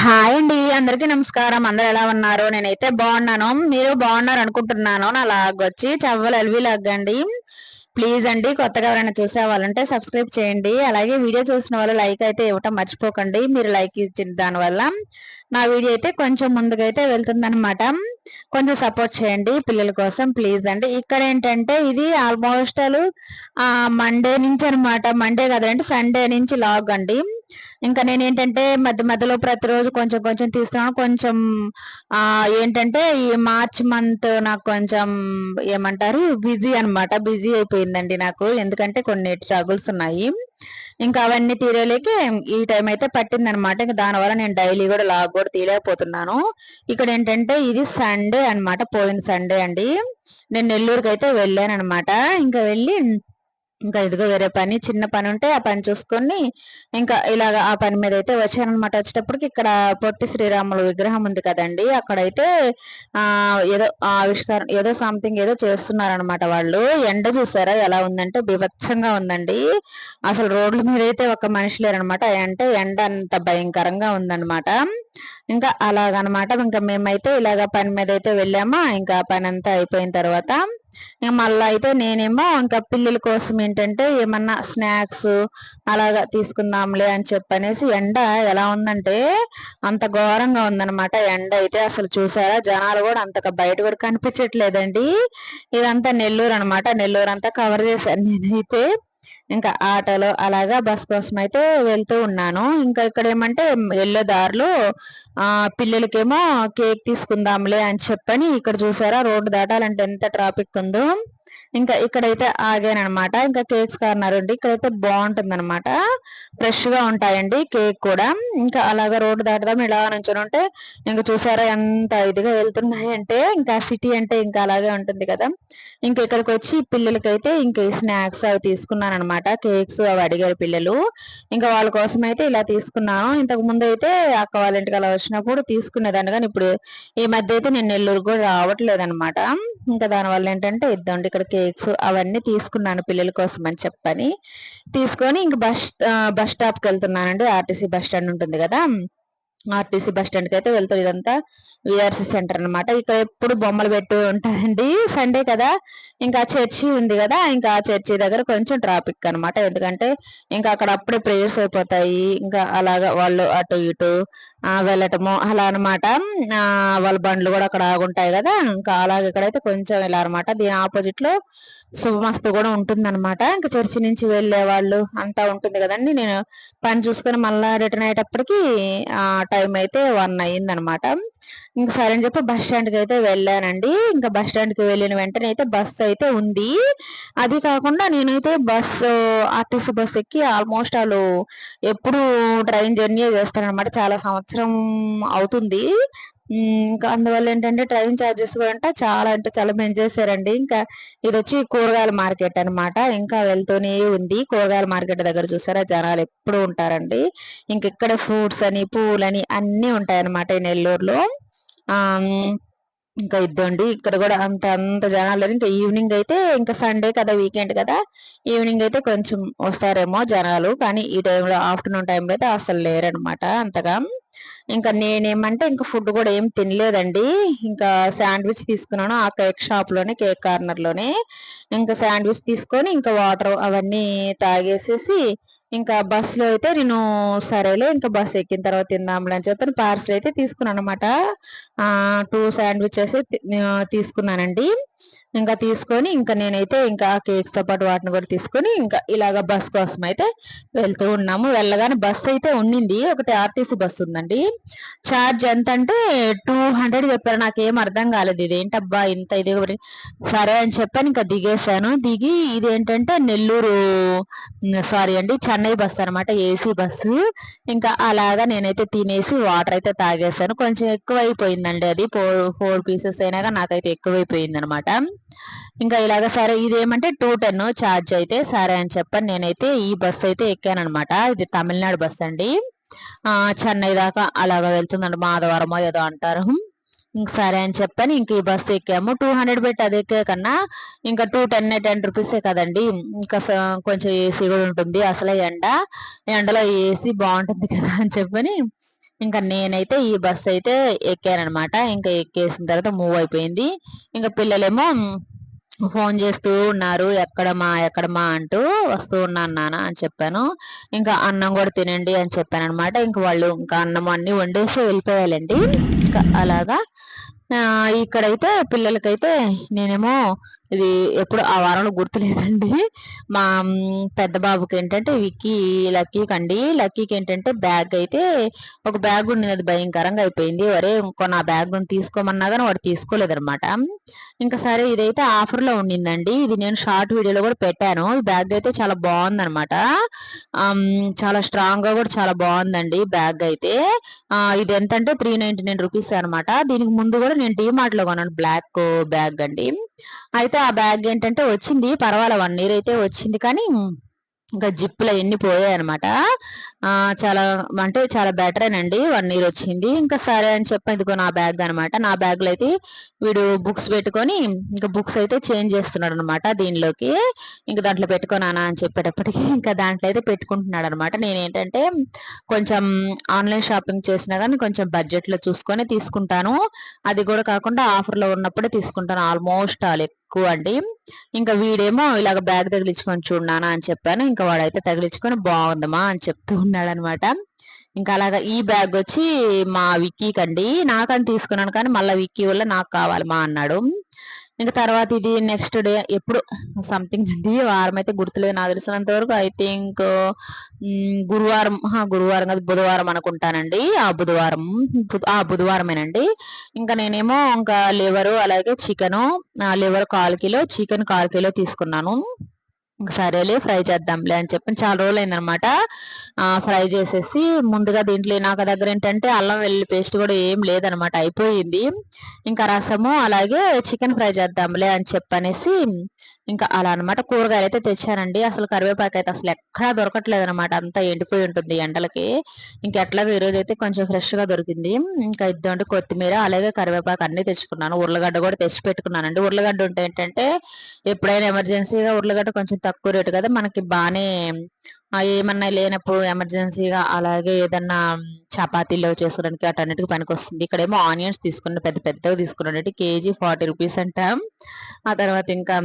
Hi అండి అందరికీ నమస్కారం. అందరు ఎలా ఉన్నారు? నేనైతే బాగున్నాను. మీరు బాగున్నారు అనుకుంటున్నాను. నా లాగ్ వచ్చి చవ్వలు అలివి లాగండి ప్లీజ్ అండి కొత్తగా ఎవరైనా చూసే వాళ్ళంటే సబ్స్క్రైబ్ చేయండి. అలాగే వీడియో చూసిన వాళ్ళు లైక్ అయితే ఇవ్వటం మర్చిపోకండి. మీరు లైక్ ఇచ్చిన దానివల్ల నా వీడియో అయితే కొంచెం ముందుకైతే వెళ్తుందనమాట కొంచెం సపోర్ట్ చేయండి పిల్లల కోసం ప్లీజ్ అండి. ఇక్కడ ఏంటంటే ఇది ఆల్మోస్ట్ మండే నుంచి అనమాట మండే కదండి సండే నుంచి లాగ్ అండి. ఇంకా నేను ఏంటంటే మధ్య మధ్యలో ప్రతిరోజు కొంచెం కొంచెం తీసుకున్నాను కొంచెం ఆ ఏంటంటే ఈ మార్చ్ మంత్ నాకు కొంచెం ఏమంటారు బిజీ అనమాట బిజీ అయిపోయిందండి నాకు. ఎందుకంటే కొన్ని స్ట్రగుల్స్ ఉన్నాయి. ఇంకా అవన్నీ తీరేలేక ఈ టైం అయితే పట్టింది అనమాట ఇంకా దానివల్ల నేను డైలీ కూడా లాగ్ కూడా తీయలేకపోతున్నాను. ఇక్కడ ఏంటంటే ఇది సండే అనమాట పోయిన సండే అండి. నేను నెల్లూరుకి అయితే వెళ్ళాను అనమాట ఇంకా వెళ్ళి ఇంకా ఇదిగో వేరే పని చిన్న పని ఉంటే ఆ పని చూసుకొని ఇంకా ఇలాగ ఆ పని మీద అయితే వచ్చారనమాట వచ్చేటప్పటికి ఇక్కడ పొట్టి శ్రీరాములు విగ్రహం ఉంది కదండి. అక్కడైతే ఆ ఏదో ఆవిష్కారం ఏదో సంథింగ్ ఏదో చేస్తున్నారనమాట వాళ్ళు. ఎండ చూసారా ఎలా ఉందంటే బీభత్సంగా ఉందండి. అసలు రోడ్ల మీద అయితే ఒక మనిషి లేరనమాట అంటే ఎండ అంత భయంకరంగా ఉందనమాట ఇంకా అలాగనమాట ఇంకా మేమైతే ఇలాగ పని మీద అయితే వెళ్ళామా. ఇంకా పని అంతా అయిపోయిన తర్వాత ఇంకా మళ్ళీ అయితే నేనేమో ఇంకా పిల్లల కోసం ఏంటంటే ఏమన్నా స్నాక్స్ అలాగా తీసుకుందాంలే అని చెప్పనేసి ఎండ ఎలా ఉందంటే అంత ఘోరంగా ఉందన్నమాట. ఎండ అయితే అసలు చూసారా? జనాలు కూడా అంతగా బయట కూడా కనిపించట్లేదండి. ఇదంతా నెల్లూరు అనమాట నెల్లూరు అంతా కవర్ చేశాను నేనైతే. ఇంకా ఆటోలో అలాగా బస్ కోసం అయితే వెళ్తూ ఉన్నాను. ఇంకా ఇక్కడ ఏమంటే వెళ్ళే దారిలో ఆ పిల్లలకేమో కేక్ తీసుకుందాంలే అని చెప్పని ఇక్కడ చూసారా రోడ్డు దాటాలంటే ఎంత ట్రాఫిక్ ఉందో. ఇంకా ఇక్కడైతే ఆగానమాట ఇంకా కేక్స్ కార్నర్ అండి ఇక్కడైతే బాగుంటుంది అనమాట ఫ్రెష్గా ఉంటాయండి కేక్ కూడా. ఇంకా అలాగా రోడ్డు దాటదాం ఇలా నుంచొని ఉంటే ఇంకా చూసారా ఎంత ఇదిగా వెళ్తున్నాయి అంటే ఇంకా సిటీ అంటే ఇంకా అలాగే ఉంటుంది కదా. ఇంకా ఇక్కడికి వచ్చి పిల్లలకైతే ఇంకా స్నాక్స్ అవి తీసుకున్నాను అనమాట కేక్స్ అవి అడిగారు పిల్లలు. ఇంకా వాళ్ళ కోసం అయితే ఇలా తీసుకున్నాను. ఇంతకు ముందు అయితే అక్క వాళ్ళ ఇంటికి అలా వచ్చినప్పుడు తీసుకునేదాన్ని. కానీ ఇప్పుడు ఈ మధ్య అయితే నేను నెల్లూరు కూడా రావట్లేదు అనమాట ఇంకా దానివల్ల ఏంటంటే ఇద్దండి ఇక్కడ కేక్స్ అవన్నీ తీసుకున్నాను పిల్లల కోసం అని చెప్పని. తీసుకొని ఇంక బస్ బస్ స్టాప్కి వెళ్తున్నానండి. ఆర్టీసీ బస్ స్టాండ్ ఉంటుంది కదా. ఆర్టీసీ బస్ స్టాండ్కి అయితే వెళ్తారు. ఇదంతా విఆర్సీ సెంటర్ అనమాట ఇక్కడ ఎప్పుడు బొమ్మలు పెట్టి ఉంటారండి. సండే కదా ఇంకా చర్చి ఉంది కదా ఇంకా ఆ చర్చి దగ్గర కొంచెం ట్రాఫిక్ అనమాట ఎందుకంటే ఇంకా అక్కడ అప్పుడే ప్రేయర్స్ అయిపోతాయి. ఇంకా అలాగా వాళ్ళు అటు ఇటు వెళ్ళటము అలా అనమాట వాళ్ళ బండ్లు కూడా అక్కడ ఆగుంటాయి కదా. ఇంకా అలాగే ఇక్కడైతే కొంచెం ఇలా అనమాట దీని ఆపోజిట్లో శుభమస్తు కూడా ఉంటుందన్నమాట. ఇంకా చర్చి నుంచి వెళ్ళే వాళ్ళు అంతా ఉంటుంది కదండి. నేను పని చూసుకొని మళ్ళీ రిటర్న్ అయ్యేటప్పటికి ఆ టైం అయితే వన్ అయ్యిందనమాట ఇంకా సరే అని చెప్పి బస్ స్టాండ్కి అయితే వెళ్ళానండి. ఇంకా బస్ స్టాండ్కి వెళ్ళిన వెంటనే అయితే బస్సు అయితే ఉంది. అది కాకుండా నేనైతే బస్సు ఆర్టీసీ బస్ ఎక్కి ఆల్మోస్ట్ వాళ్ళు ఎప్పుడు ట్రైన్ జర్నీ చేస్తానమాట చాలా సంవత్సరం అవుతుంది. ఇంకా అందువల్ల ఏంటంటే ట్రైన్ ఛార్జెస్ కూడా చాలా అంటే చాలా పెంచేసారండి ఇంకా ఇది వచ్చి కూరగాయల మార్కెట్ అనమాట ఇంకా వెళ్తూనే ఉంది. కూరగాయల మార్కెట్ దగ్గర చూసారా? జనాలు ఎప్పుడు ఉంటారండి. ఇంక ఇక్కడ ఫ్రూట్స్ అని పూలని అన్నీ ఉంటాయన్నమాట ఈ నెల్లూరులో. ఇంకా ఇద్దండి. ఇక్కడ కూడా అంత అంత జనాలు ఇంకా ఈవినింగ్ అయితే ఇంకా సండే కదా వీకెండ్ కదా. ఈవినింగ్ అయితే కొంచెం వస్తారేమో జనాలు. కానీ ఈ టైంలో ఆఫ్టర్నూన్ టైంలో అయితే అసలు లేరనమాట అంతగా. ఇంకా నేనేమంటే ఇంకా ఫుడ్ కూడా ఏం తినలేదండి. ఇంకా శాండ్విచ్ తీసుకున్నాను ఆ కేక్ షాప్లోనే కేక్ కార్నర్లోనే ఇంకా శాండ్విచ్ తీసుకొని ఇంకా వాటర్ అవన్నీ తాగేసేసి ఇంకా బస్సులో అయితే నేను సరేలే ఇంకా బస్ ఎక్కిన తర్వాత తిందాంలే అని చెప్పి పార్సల్ అయితే తీసుకున్నాను అనమాట టూ శాండ్విచెస్ తీసుకున్నానండి. ఇంకా తీసుకొని ఇంకా నేనైతే ఇంకా కేక్స్తో పాటు వాటిని కూడా తీసుకొని ఇంకా ఇలాగ బస్ కోసం అయితే వెళ్తూ ఉన్నాము. వెళ్ళగానే బస్ అయితే ఉండింది ఒకటి ఆర్టీసీ బస్ ఉందండి. ఛార్జ్ ఎంత అంటే టూ హండ్రెడ్ చెప్పారు. నాకేం అర్థం కాలేదు. ఇదేంటబ్బా ఇంత ఇది సరే అని చెప్పాను ఇంకా దిగేశాను. దిగి ఇదేంటంటే నెల్లూరు సారీ అండి చెన్నై బస్ అనమాట ఏసీ బస్సు ఇంకా అలాగా నేనైతే తినేసి వాటర్ అయితే తాగేశాను. కొంచెం ఎక్కువ అయిపోయిందండి అది. ఫోర్ ఫోర్ పీసెస్ అయినాక నాకైతే ఎక్కువైపోయింది అనమాట ఇంకా ఇలాగ సరే ఇదేమంటే టూ టెన్ ఛార్జ్ అయితే సరే అని చెప్పని నేనైతే ఈ బస్సు అయితే ఎక్కాను అనమాట ఇది తమిళనాడు బస్ అండి. చెన్నై దాకా అలాగ వెళ్తుందండి మాధవరమో ఏదో అంటారు. ఇంక సరే అని చెప్పని ఇంక ఈ బస్సు ఎక్కాము. టూ హండ్రెడ్ పెట్టి అది ఎక్కే కన్నా ఇంకా టూ టెన్ టెన్ రూపీసే కదండి. ఇంకా కొంచెం ఏసీ కూడా ఉంటుంది. అసలే ఎండ ఎండలో ఏసీ బాగుంటుంది కదా అని చెప్పని ఇంకా నేనైతే ఈ బస్ అయితే ఎక్కానమాట ఇంకా ఎక్కేసిన తర్వాత మూవ్ అయిపోయింది. ఇంకా పిల్లలేమో ఫోన్ చేస్తూ ఉన్నారు. ఎక్కడమా ఎక్కడమా అంటూ వస్తూ ఉన్నాను నాన్న అని చెప్పాను. ఇంకా అన్నం కూడా తినండి అని చెప్పాను అనమాట ఇంకా వాళ్ళు ఇంకా అన్నం అన్ని వండేసి వెళ్ళిపోయాలండి. ఇంకా అలాగా. ఇక్కడైతే పిల్లలకైతే నేనేమో ఇది ఎప్పుడు ఆ వారంలో గుర్తులేదండి. మా పెద్ద బాబుకి ఏంటంటే విక్కీ లక్కీకి అండి లక్కీకి ఏంటంటే బ్యాగ్ అయితే ఒక బ్యాగ్ ఉండింది అది భయంకరంగా అయిపోయింది. ఒరే ఇంకో నా బ్యాగ్ తీసుకోమన్నా కానీ వాడు తీసుకోలేదనమాట. ఇంకా సరే ఇదైతే ఆఫర్లో ఉండిందండి. ఇది నేను షార్ట్ వీడియోలో కూడా పెట్టాను. ఈ బ్యాగ్ అయితే చాలా బాగుందనమాట. చాలా స్ట్రాంగ్గా కూడా చాలా బాగుందండి బ్యాగ్ అయితే. ఇది ఎంత అంటే త్రీ నైన్టీ నైన్ రూపీస్ అనమాట. దీనికి ముందు కూడా నేను డీమార్ట్లో కొన్నాను బ్లాక్ బ్యాగ్ అండి. అయితే ఆ బ్యాగ్ ఏంటంటే వచ్చింది. పర్వాలేదు వన్ ఇయర్ అయితే వచ్చింది. కానీ ఇంకా జిప్పులు అవన్నీ పోయాయి అనమాట చాలా అంటే చాలా బెటరేనండి వన్ ఇయర్ వచ్చింది. ఇంకా సరే అని చెప్పి ఇదిగో నా బ్యాగ్ అనమాట నా బ్యాగ్లో అయితే వీడు బుక్స్ పెట్టుకొని ఇంకా బుక్స్ అయితే చేంజ్ చేస్తున్నాడు అనమాట దీనిలోకి. ఇంకా దాంట్లో పెట్టుకోనానా అని చెప్పేటప్పటికి ఇంకా దాంట్లో అయితే పెట్టుకుంటున్నాడు అనమాట నేను ఏంటంటే కొంచెం ఆన్లైన్ షాపింగ్ చేసినా కానీ కొంచెం బడ్జెట్లో చూసుకొని తీసుకుంటాను. అది కూడా కాకుండా ఆఫర్లో ఉన్నప్పుడే తీసుకుంటాను. ఆల్మోస్ట్ ఆల్ ఎక్కువ అండి. ఇంకా వీడేమో ఇలాగ బ్యాగ్ తగిలించుకొని చూడనా అని చెప్పాను. ఇంకా వాడైతే తగిలించుకొని బాగుందమ్మా అని చెప్తూ ఉన్నాడు అనమాట ఇంకా అలాగా ఈ బ్యాగ్ వచ్చి మా విక్కీకి అండి. నాకని తీసుకున్నాను కానీ మళ్ళీ విక్కీ వల్ల నాకు కావాలి మా అన్నాడు. ఇంకా తర్వాత ఇది నెక్స్ట్ డే ఎప్పుడు సంథింగ్ అండి వారం అయితే గుర్తులేదు నాకు తెలిసినంత వరకు ఐ థింక్ గురువారం గురువారం కాదు బుధవారం అనుకుంటానండి. ఆ బుధవారం ఆ బుధవారమేనండి. ఇంకా నేనేమో ఇంకా లివరు అలాగే చికెను లివర్ కాల్ కిలో చికెన్ కాల్ కిలో తీసుకున్నాను. సరేలే ఫ్రై చేద్దాంలే అని చెప్పి చాలా రోజులు అయిందనమాట ఫ్రై చేసేసి ముందుగా దీంట్లో నాకు దగ్గర ఏంటంటే అల్లం వెల్లుల్లి పేస్ట్ కూడా ఏం లేదనమాట అయిపోయింది. ఇంకా రసము అలాగే చికెన్ ఫ్రై చేద్దాంలే అని చెప్పనేసి ఇంకా అలా అనమాట కూరగాయలు అయితే తెచ్చానండి. అసలు కరివేపాకు అయితే అసలు ఎక్కడా దొరకట్లేదు అనమాట అంతా ఎండిపోయి ఉంటుంది ఎండలకి. ఇంకెట్లాగో ఈరోజు అయితే కొంచెం ఫ్రెష్గా దొరికింది. ఇంకా ఇద్దండి కొత్తిమీర అలాగే కరివేపాకు అన్ని తెచ్చుకున్నాను. ఉర్లగడ్డ కూడా తెచ్చి పెట్టుకున్నానండి. ఉర్లగడ్డ ఉంటే ఏంటంటే ఎప్పుడైనా ఎమర్జెన్సీగా ఉర్లగడ్డ కొంచెం తక్కువ రేటు కదా మనకి బాగానే ఏమన్నా లేనప్పుడు ఎమర్జెన్సీగా అలాగే ఏదన్నా చపాతీలో చేసుకోవడానికి అటన్నిటికి పనికి వస్తుంది ఇక్కడేమో ఆనియన్స్ తీసుకున్న పెద్ద పెద్దగా తీసుకున్నట్టు కేజీ ఫార్టీ రూపీస్ అంట. ఆ తర్వాత ఇంకా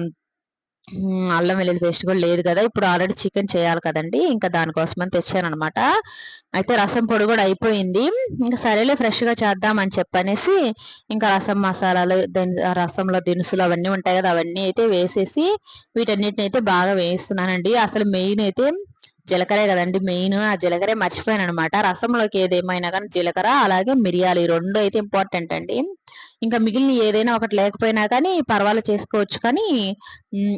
అల్లం వెల్లుల్లి పేస్ట్ కూడా లేదు కదా. ఇప్పుడు ఆల్రెడీ చికెన్ చేయాలి కదండి. ఇంకా దానికోసమని తెచ్చాను అనమాట అయితే రసం పొడి కూడా అయిపోయింది. ఇంకా సరేలే ఫ్రెష్గా చేద్దామని చెప్పనేసి ఇంకా రసం మసాలాలు రసంలో దినుసులు అవన్నీ ఉంటాయి కదా అవన్నీ అయితే వేసేసి వీటన్నిటిని అయితే బాగా వేయిస్తున్నానండి అసలు మెయిన్ అయితే జీలకర్రే కదండి మెయిన్. ఆ జీలకర్ర మర్చిపోయాను అనమాట రసంలోకి ఏదేమైనా కానీ జీలకర్ర అలాగే మిరియాలు ఈ రెండు అయితే ఇంపార్టెంట్ అండి. ఇంకా మిగిలిన ఏదైనా ఒకటి లేకపోయినా కానీ పర్వాలేదు చేసుకోవచ్చు. కానీ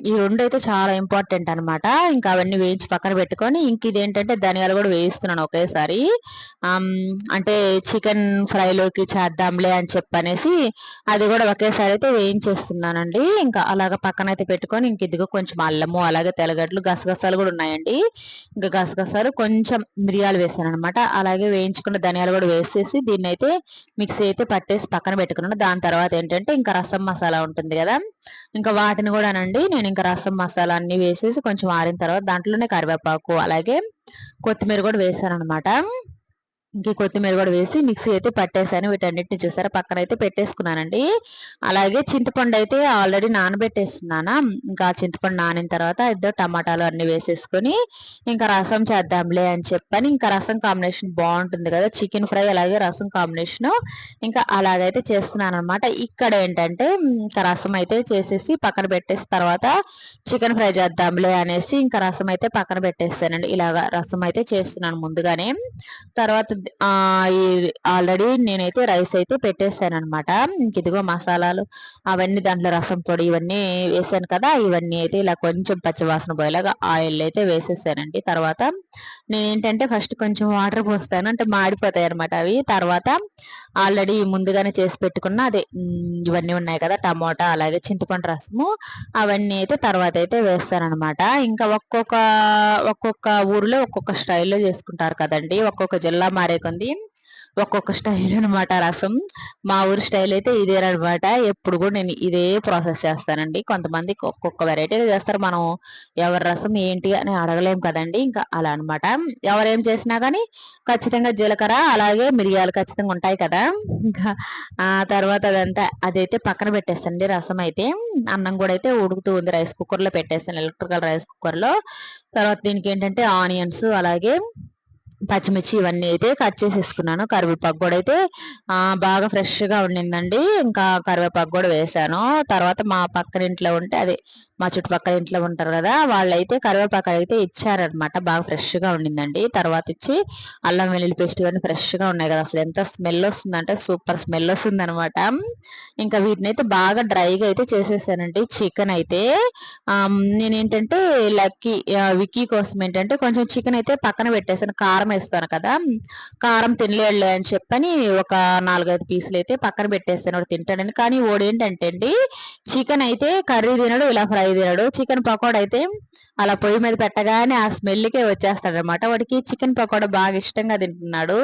ఈ రెండు అయితే చాలా ఇంపార్టెంట్ అనమాట ఇంకా అవన్నీ వేయించి పక్కన పెట్టుకొని ఇంక ఇదేంటంటే ధనియాలు కూడా వేయిస్తున్నాను ఒకేసారి. అంటే చికెన్ ఫ్రైలోకి చేద్దాంలే అని చెప్పనేసి అది కూడా ఒకేసారి అయితే వేయించేస్తున్నానండి. ఇంకా అలాగ పక్కన అయితే పెట్టుకొని ఇంక ఇదిగో కొంచెం అల్లము అలాగే తెల్లగడ్డలు గసగసాలు కూడా ఉన్నాయండి. ఇంకా గసగసాలు కొంచెం మిరియాలు వేసాను అనమాట అలాగే వేయించుకున్న ధనియాలు కూడా వేసేసి దీన్ని అయితే మిక్సీ అయితే పట్టేసి పక్కన పెట్టుకున్నాను. దాని తర్వాత ఏంటంటే ఇంకా రసం మసాలా ఉంటుంది కదా ఇంకా వాటిని కూడానండి నేను ఇంకా రసం మసాలా అన్ని వేసేసి కొంచెం ఆరిన తర్వాత దాంట్లోనే కరివేపాకు అలాగే కొత్తిమీర కూడా వేసాను అనమాట ఇంక కొత్తిమీర కూడా వేసి మిక్సీ అయితే పట్టేసాను. వీటన్నిటిని చూసారా? పక్కన అయితే పెట్టేసుకున్నానండి. అలాగే చింతపండు అయితే ఆల్రెడీ నానబెట్టేస్తున్నాను? ఇంకా చింతపండు నానిన తర్వాత ఇద్దరు టమాటాలు అన్ని వేసేసుకొని ఇంకా రసం చేద్దాంలే అని చెప్పని ఇంకా రసం కాంబినేషన్ బాగుంటుంది కదా? చికెన్ ఫ్రై అలాగే రసం కాంబినేషన్ ఇంకా అలాగైతే చేస్తున్నాను అనమాట ఇక్కడ ఏంటంటే ఇంకా రసం అయితే చేసేసి పక్కన పెట్టేసిన తర్వాత చికెన్ ఫ్రై చేద్దాంలే అనేసి ఇంకా రసం అయితే పక్కన పెట్టేస్తానండి ఇలాగా రసం అయితే చేస్తున్నాను ముందుగానే. తర్వాత ఆల్రెడీ నేనైతే రైస్ అయితే పెట్టేశాను అనమాట ఇదిగో మసాలాలు అవన్నీ దాంట్లో రసం పొడి ఇవన్నీ వేసాను కదా ఇవన్నీ అయితే ఇలా కొంచెం పచ్చివాసన పోయేలాగా ఆయిల్ అయితే వేసేసానండి. తర్వాత నేనేంటంటే ఫస్ట్ కొంచెం వాటర్ పోస్తాను అంటే మాడిపోతాయి అనమాట అవి. తర్వాత ఆల్రెడీ ముందుగానే చేసి పెట్టుకున్న అదే ఇవన్నీ ఉన్నాయి కదా టమోటా అలాగే చింతపండు రసము అవన్నీ అయితే తర్వాత అయితే వేస్తానమాట ఇంకా ఒక్కొక్క ఒక్కొక్క ఊర్లో ఒక్కొక్క స్టైల్లో చేసుకుంటారు కదండి. ఒక్కొక్క జిల్లా మారే కొంది ఒక్కొక్క స్టైల్ అనమాట రసం. మా ఊరి స్టైల్ అయితే ఇదే అనమాట ఎప్పుడు కూడా నేను ఇదే ప్రాసెస్ చేస్తానండి. కొంతమంది ఒక్కొక్క వెరైటీగా చేస్తారు. మనం ఎవరి రసం ఏంటి అని అడగలేం కదండి. ఇంకా అలా అనమాట ఎవరేం చేసినా కానీ ఖచ్చితంగా జీలకర్ర అలాగే మిరియాలు ఖచ్చితంగా ఉంటాయి కదా. ఇంకా ఆ తర్వాత అదంతా అదైతే పక్కన పెట్టేస్తానండి రసం అయితే. అన్నం కూడా అయితే ఉడుకుతూ ఉంది రైస్ కుక్కర్లో పెట్టేస్తాను. ఎలక్ట్రికల్ రైస్ కుక్కర్లో. తర్వాత దీనికి ఏంటంటే ఆనియన్స్ అలాగే పచ్చిమిర్చి ఇవన్నీ అయితే కట్ చేసేసుకున్నాను. కరివేపాకు కూడా అయితే బాగా ఫ్రెష్గా ఉండిందండి. ఇంకా కరివేపాకు కూడా వేసాను. తర్వాత మా పక్కన ఇంట్లో ఉంటే అదే మా చుట్టుపక్కల ఇంట్లో ఉంటారు కదా వాళ్ళైతే కరివేపాకు అయితే ఇచ్చారనమాట. బాగా ఫ్రెష్గా ఉండిందండి. తర్వాత ఇచ్చి అల్లం వెల్లుల్లి పేస్ట్ ఇవన్నీ ఫ్రెష్గా ఉన్నాయి కదా అసలు ఎంత స్మెల్ వస్తుందంటే సూపర్ స్మెల్ వస్తుంది అనమాట ఇంకా వీటిని అయితే బాగా డ్రైగా అయితే చేసేసానండి. చికెన్ అయితే నేనేంటంటే లక్కీ విక్కీ కోసం ఏంటంటే కొంచెం చికెన్ అయితే పక్కన పెట్టేసాను. కారం వేస్తాను కదా. కారం తినలేడులే అని చెప్పని ఒక నాలుగైదు పీసులు అయితే పక్కన పెట్టేస్తాను. వాడు తింటాడని. కానీ వాడు ఏంటంటే అండి చికెన్ అయితే కర్రీ తినడు ఇలా ఫ్రై తినడు. చికెన్ పకోడా అయితే అలా పొయ్యి మీద పెట్టగానే ఆ స్మెల్కే వచ్చేస్తాడు అనమాట వాడికి చికెన్ పకోడా బాగా ఇష్టంగా తింటున్నాడు.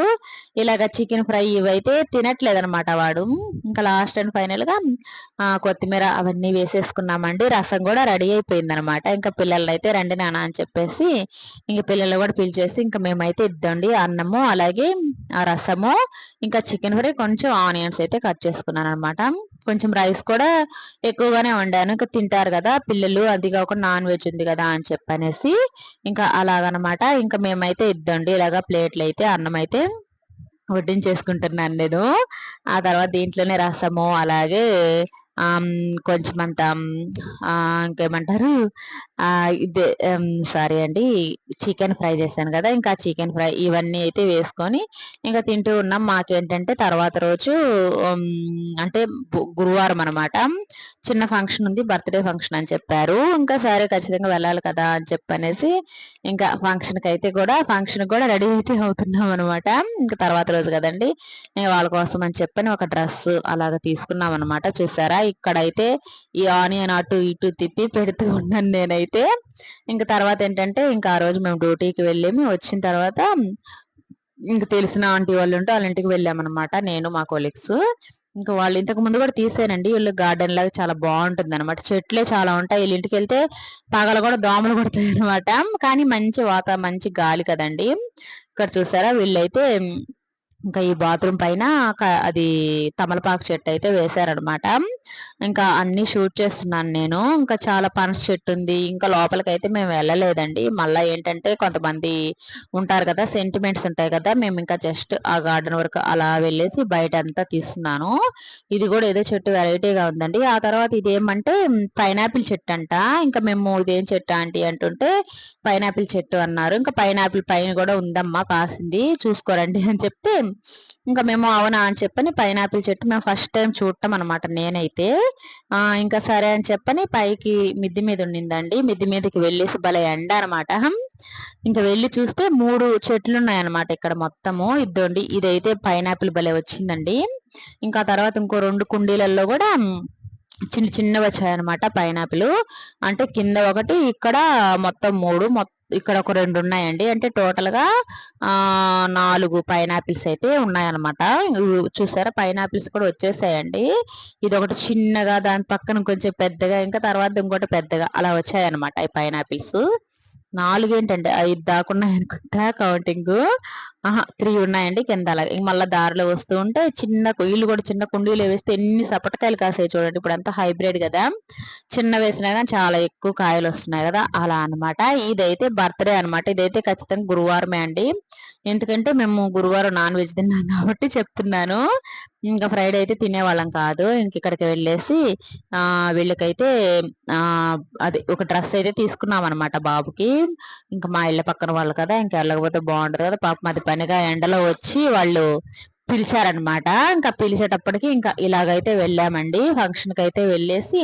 ఇలాగ చికెన్ ఫ్రై ఇవైతే తినట్లేదు అనమాట వాడు. ఇంకా లాస్ట్ అండ్ ఫైనల్గా కొత్తిమీర అవన్నీ వేసేసుకున్నామండి. రసం కూడా రెడీ అయిపోయింది అనమాట ఇంకా పిల్లల్ని అయితే రండి నాన్న అని చెప్పేసి ఇంకా పిల్లలు కూడా పిలిచేసి ఇంకా మేమైతే ఇద్దండి అన్నము అలాగే ఆ రసము ఇంకా చికెన్ ఫ్రై కొంచెం ఆనియన్స్ అయితే కట్ చేసుకున్నాను అనమాట కొంచెం రైస్ కూడా ఎక్కువగానే వండాను. ఇంకా తింటారు కదా పిల్లలు అది కాకుండా నాన్ వెజ్ ఉంది కదా అని చెప్పనేసి ఇంకా అలాగనమాట. ఇంకా మేమైతే ఇద్దండి ఇలాగా ప్లేట్లు అయితే అన్నం అయితే వడ్డించేసుకుంటున్నాను నేను. ఆ తర్వాత దీంట్లోనే రసము అలాగే కొంచెం అంత ఇంకేమంటారు? ఇదే సారీ అండి చికెన్ ఫ్రై చేశాను కదా ఇంకా చికెన్ ఫ్రై ఇవన్నీ అయితే వేసుకొని ఇంకా తింటూ ఉన్నాం. మాకేంటంటే తర్వాత రోజు అంటే గురువారం అనమాట చిన్న ఫంక్షన్ ఉంది బర్త్డే ఫంక్షన్ అని చెప్పారు. ఇంకా సరే ఖచ్చితంగా వెళ్ళాలి కదా అని చెప్పనేసి ఇంకా ఫంక్షన్కి అయితే కూడా ఫంక్షన్ కూడా రెడీ అయితే అవుతున్నాం అనమాట ఇంకా తర్వాత రోజు కదండి వాళ్ళ కోసం అని చెప్పని ఒక డ్రెస్ అలాగ తీసుకున్నాం అనమాట చూసారా? ఇక్కడైతే ఈ ఆనియన్ అటు ఇటు తిప్పి పెడుతూ ఉన్నాను నేనైతే. ఇంకా తర్వాత ఏంటంటే ఇంకా ఆ రోజు మేము డ్యూటీకి వెళ్ళేమి వచ్చిన తర్వాత ఇంక తెలిసిన ఆంటీ వాళ్ళు ఉంటే వాళ్ళ ఇంటికి వెళ్ళామన్నమాట నేను మా కొలీగ్స్. ఇంకా వాళ్ళు ఇంతకు ముందు కూడా తీసానండి వీళ్ళు గార్డెన్ లాగా చాలా బాగుంటుంది అనమాట చెట్లే చాలా ఉంటాయి వీళ్ళ ఇంటికి వెళ్తే పగలు కూడా దోమలు పడతాయి అనమాట కానీ మంచి వాత మంచి గాలి కదండి. ఇక్కడ చూసారా వీళ్ళైతే ఇంకా ఈ బాత్రూమ్ పైన అది తమలపాకు చెట్టు అయితే వేశారనమాట. ఇంకా అన్ని షూట్ చేస్తున్నాను నేను. ఇంకా చాలా పనస చెట్టు ఉంది. ఇంకా లోపలికైతే మేము వెళ్ళలేదండి. మళ్ళీ ఏంటంటే కొంతమంది ఉంటారు కదా సెంటిమెంట్స్ ఉంటాయి కదా మేము ఇంకా జస్ట్ ఆ గార్డెన్ వరకు అలా వెళ్ళేసి బయట అంతా తీస్తున్నాను. ఇది కూడా ఏదో చెట్టు వెరైటీగా ఉందండి. ఆ తర్వాత ఇదేమంటే పైనాపిల్ చెట్టు అంట ఇంకా మేము ఇదేం చెట్టు ఆంటీ అంటుంటే పైనాపిల్ చెట్టు అన్నారు. ఇంకా పైనాపిల్ పైన కూడా ఉందమ్మా కాసింది. చూసుకోరండి అని చెప్తే ఇంకా మేము అవునా అని చెప్పని పైనాపిల్ చెట్టు మేము ఫస్ట్ టైం చూడటం అనమాట నేనైతే. ఇంకా సరే అని చెప్పని పైకి మిద్ది మీద ఉండిందండి. మిద్ది మీదకి వెళ్ళేసి భలే ఎండ అనమాట ఇంకా వెళ్ళి చూస్తే మూడు చెట్లు ఉన్నాయన్నమాట ఇక్కడ మొత్తము. ఇద్దండి ఇదైతే పైనాపిల్ భలే వచ్చిందండి. ఇంకా తర్వాత ఇంకో రెండు కుండీలలో కూడా చిన్న చిన్నవి వచ్చాయన్నమాట పైనాపిల్. అంటే కింద ఒకటి ఇక్కడ మొత్తం మూడు మొత్తం ఇక్కడ ఒక రెండు ఉన్నాయండి. అంటే టోటల్గా నాలుగు పైనాపిల్స్ అయితే ఉన్నాయన్నమాట. చూసారా? పైనాపిల్స్ కూడా వచ్చేసాయండి. ఇది ఒకటి చిన్నగా దాని పక్కన కొంచెం పెద్దగా ఇంకా తర్వాత ఇంకోటి పెద్దగా అలా వచ్చాయన్నమాట ఈ పైనాపిల్స్ నాలుగు ఏంటంటే ఐదు దాకున్నాయి అనుకుంటా కౌంటింగ్ ఆహా త్రీ ఉన్నాయండి కింద అలాగే. మళ్ళీ దారిలో వస్తూ ఉంటే చిన్న ఇల్లు కూడా చిన్న కుండీలు వేస్తే ఎన్ని సపటకాయలు కాసాయి చూడండి. ఇప్పుడు అంతా హైబ్రిడ్ కదా. చిన్న వేసినా కానీ చాలా ఎక్కువ కాయలు వస్తున్నాయి కదా. అలా అనమాట ఇదైతే బర్త్డే అనమాట ఇదైతే ఖచ్చితంగా గురువారమే అండి. ఎందుకంటే మేము గురువారం నాన్ వెజ్ తిన్నాం కాబట్టి చెప్తున్నాను. ఇంకా ఫ్రైడే అయితే తినేవాళ్ళం కాదు. ఇంక ఇక్కడికి వెళ్ళేసి ఆ వీళ్ళకైతే ఆ అది ఒక డ్రెస్ అయితే తీసుకున్నాం అనమాట బాబుకి. ఇంకా మా ఇళ్ళ పక్కన వాళ్ళు కదా ఇంకా వెళ్ళకపోతే బాగుంటుంది కదా. పాపం అది పనిగా ఎండలో వచ్చి వాళ్ళు పిలిచారనమాట ఇంకా పిలిచేటప్పటికి ఇంకా ఇలాగైతే వెళ్ళామండి. ఫంక్షన్కి అయితే వెళ్ళేసి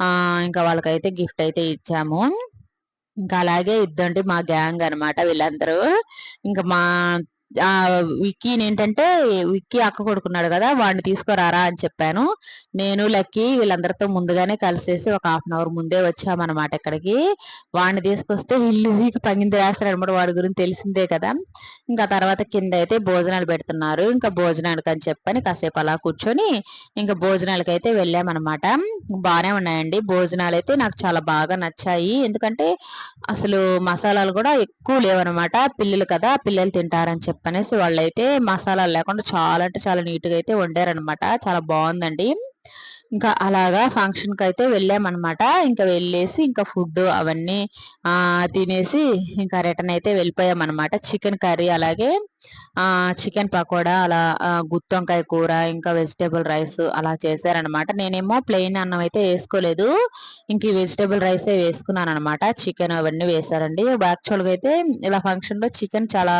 ఆ ఇంకా వాళ్ళకైతే గిఫ్ట్ అయితే ఇచ్చాము. ఇంకా అలాగే ఇద్దండి మా గ్యాంగ్ అనమాట వీళ్ళందరూ. ఇంకా మా ఆ విక్కీని ఏంటంటే విక్కీ అక్క కొడుకున్నాడు కదా వాడిని తీసుకురారా అని చెప్పాను. నేను లక్కీ వీళ్ళందరితో ముందుగానే కలిసేసి ఒక హాఫ్ అన్ అవర్ ముందే వచ్చామన్నమాట ఇక్కడికి వాడిని తీసుకొస్తే ఇల్లు వీకి పంగింది వేస్తారు అనమాట వాడి గురించి తెలిసిందే కదా. ఇంకా తర్వాత కింద అయితే భోజనాలు పెడుతున్నారు. ఇంకా భోజనానికి అని చెప్పని కాసేపు అలా కూర్చొని ఇంకా భోజనాలకి అయితే వెళ్ళామన్నమాట. బాగానే ఉన్నాయండి. భోజనాలు అయితే నాకు చాలా బాగా నచ్చాయి. ఎందుకంటే అసలు మసాలాలు కూడా ఎక్కువ లేవన్నమాట. పిల్లలు కదా పిల్లలు తింటారని చెప్పనేసి వాళ్ళైతే మసాలాలు లేకుండా చాలా అంటే చాలా నీట్గా అయితే వండారనమాట చాలా బాగుందండి ఇంకా అలాగా ఫంక్షన్కి అయితే వెళ్ళామన్నమాట. ఇంకా వెళ్ళేసి ఇంకా ఫుడ్ అవన్నీ తినేసి ఇంకా రిటర్న్ అయితే వెళ్ళిపోయామన్నమాట. చికెన్ కర్రీ అలాగే చికెన్ పకోడా అలా గుత్తొంకాయ కూర ఇంకా వెజిటేబుల్ రైస్ అలా చేశారనమాట. నేనేమో ప్లెయిన్ అన్నం అయితే వేసుకోలేదు. ఇంక ఈ వెజిటేబుల్ రైసే వేసుకున్నాను అనమాట చికెన్ అవన్నీ వేశారండి. యాక్చువల్గా అయితే ఇలా ఫంక్షన్లో చికెన్ చాలా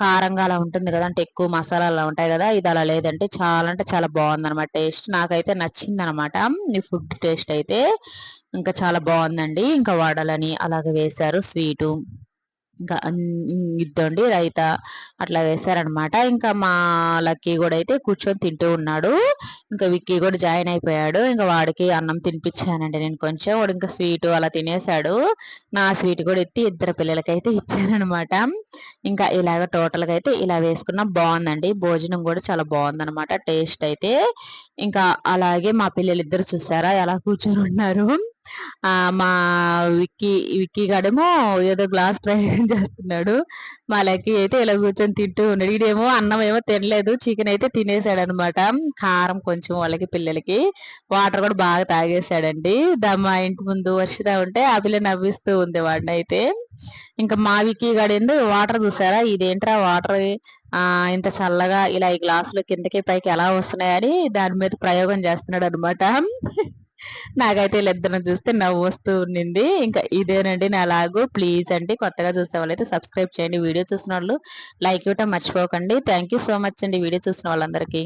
కారంగా అలా ఉంటుంది కదా అంటే ఎక్కువ మసాలా అలా ఉంటాయి కదా ఇది అలా లేదంటే చాలా అంటే చాలా బాగుందనమాట టేస్ట్. నాకైతే నచ్చింది అనమాట ఈ ఫుడ్ టేస్ట్ అయితే. ఇంకా చాలా బాగుందండి. ఇంకా వాడాలని అలాగే వేశారు స్వీటు. ఇంకా ఇద్దండి రైతా. అట్లా వేశారనమాట. ఇంకా మా లక్కీ కూడా అయితే కూర్చొని తింటూ ఉన్నాడు. ఇంకా విక్కీ కూడా జాయిన్ అయిపోయాడు. ఇంకా వాడికి అన్నం తినిపించానండి నేను కొంచెం. వాడు ఇంకా స్వీట్ అలా తినేసాడు నా స్వీట్ కూడా ఎత్తి ఇద్దరు పిల్లలకైతే ఇచ్చానమాట ఇంకా ఇలాగ టోటల్గా అయితే ఇలా వేసుకున్నా బాగుందండి. భోజనం కూడా చాలా బాగుందనమాట. టేస్ట్ అయితే. ఇంకా అలాగే మా పిల్లలు ఇద్దరు చూసారా? ఎలా కూర్చొని ఉన్నారు? మా విక్కీ విక్కీ గడేమో ఏదో గ్లాస్ ప్రయోగం చేస్తున్నాడు. మా లక్కీ అయితే ఇలా కూర్చొని తింటూ ఉన్నాడు. ఈడేమో అన్నం ఏమో తినలేదు. చికెన్ అయితే తినేసాడు అనమాట కారం కొంచెం వాళ్ళకి పిల్లలకి. వాటర్ కూడా బాగా తాగేసాడండి. మా ఇంటి ముందు వర్షిత ఉంటే ఆ పిల్ల నవ్విస్తూ ఉంది వాడిని అయితే. ఇంకా మా విక్కీ గడింది వాటర్ చూసారా? ఇదేంట్రా వాటర్? ఆ ఇంత చల్లగా ఇలా ఈ గ్లాసులు కిందకి పైకి ఎలా వస్తున్నాయని దాని మీద ప్రయోగం చేస్తున్నాడు అనమాట నాకైతే వీళ్ళిద్దరిని చూస్తే నవ్వు వస్తూ ఉండింది. ఇంకా ఇదేనండి నా లాగు. ప్లీజ్ అండి కొత్తగా చూసే వాళ్ళైతే సబ్స్క్రైబ్ చేయండి. వీడియో చూసిన వాళ్ళు లైక్ ఇవ్వటం మర్చిపోకండి. థ్యాంక్ సో మచ్ అండి వీడియో చూసిన వాళ్ళందరికీ.